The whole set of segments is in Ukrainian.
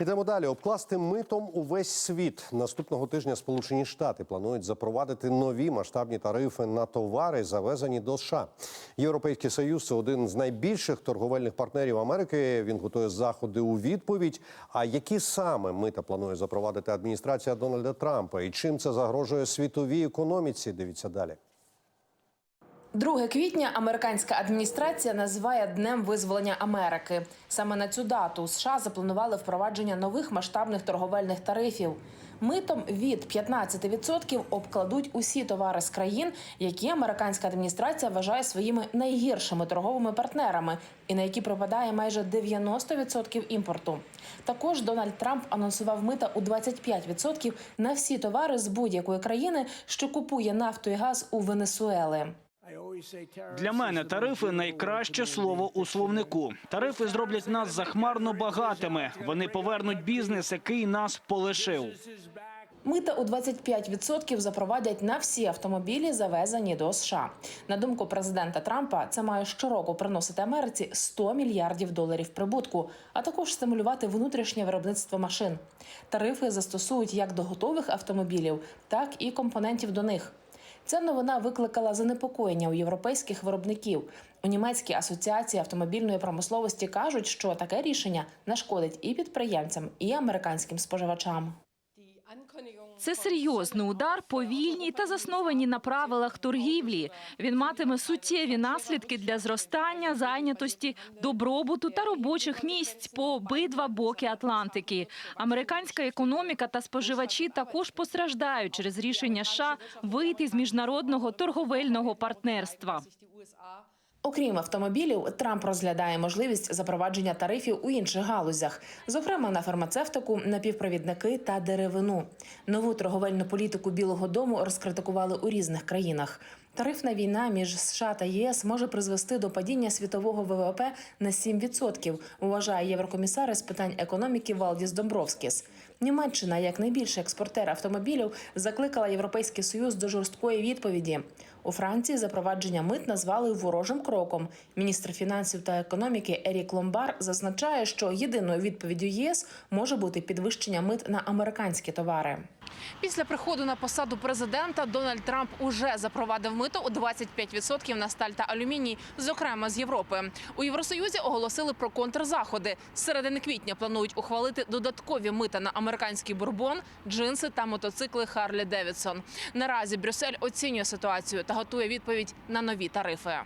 Ідемо далі. Обкласти митом увесь світ. Наступного тижня Сполучені Штати планують запровадити нові масштабні тарифи на товари, завезені до США. Європейський союз це один з найбільших торговельних партнерів Америки. Він готує заходи у відповідь. А які саме мита планує запровадити адміністрація Дональда Трампа? І чим це загрожує світовій економіці? Дивіться далі. 2 квітня американська адміністрація називає днем визволення Америки. Саме на цю дату США запланували впровадження нових масштабних торговельних тарифів. Митом від 15% обкладуть усі товари з країн, які американська адміністрація вважає своїми найгіршими торговими партнерами, і на які припадає майже 90% імпорту. Також Дональд Трамп анонсував мита у 25% на всі товари з будь-якої країни, що купує нафту і газ у Венесуели. Для мене тарифи найкраще слово у словнику. Тарифи зроблять нас захмарно багатими. Вони повернуть бізнес, який нас полишив. Мита у 25% запровадять на всі автомобілі, завезені до США. На думку президента Трампа, це має щороку приносити Америці 100 мільярдів доларів прибутку, а також стимулювати внутрішнє виробництво машин. Тарифи застосують як до готових автомобілів, так і компонентів до них. Ця новина викликала занепокоєння у європейських виробників. У німецькій асоціації автомобільної промисловості кажуть, що таке рішення нашкодить і підприємцям, і американським споживачам. Це серйозний удар по вільній та заснованій на правилах торгівлі. Він матиме суттєві наслідки для зростання, зайнятості, добробуту та робочих місць по обидва боки Атлантики. Американська економіка та споживачі також постраждають через рішення США вийти з міжнародного торговельного партнерства. Окрім автомобілів, Трамп розглядає можливість запровадження тарифів у інших галузях, зокрема на фармацевтику, напівпровідники та деревину. Нову торговельну політику Білого Дому розкритикували у різних країнах. Тарифна війна між США та ЄС може призвести до падіння світового ВВП на 7%, вважає єврокомісар з питань економіки Валдіс Домбровскіс. Німеччина, як найбільший експортер автомобілів, закликала Європейський Союз до жорсткої відповіді. У Франції запровадження мит назвали ворожим кроком. Міністр фінансів та економіки Ерік Ломбар зазначає, що єдиною відповіддю ЄС може бути підвищення мит на американські товари. Після приходу на посаду президента Дональд Трамп уже запровадив мито у 25% на сталь та алюміній, зокрема з Європи. У Євросоюзі оголосили про контрзаходи. З середини квітня планують ухвалити додаткові мита на американський бурбон, джинси та мотоцикли Харлі Девідсон. Наразі Брюссель оцінює ситуацію та готує відповідь на нові тарифи.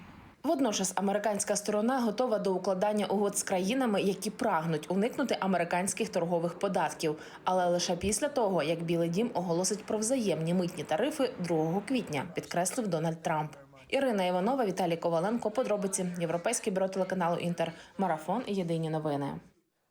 Водночас американська сторона готова до укладання угод з країнами, які прагнуть уникнути американських торгових податків, але лише після того, як Білий Дім оголосить про взаємні митні тарифи 2 квітня, підкреслив Дональд Трамп. Ірина Іванова, Віталій Коваленко. Подробиці Європейське бюро телеканалу Інтер. Марафон. Єдині новини.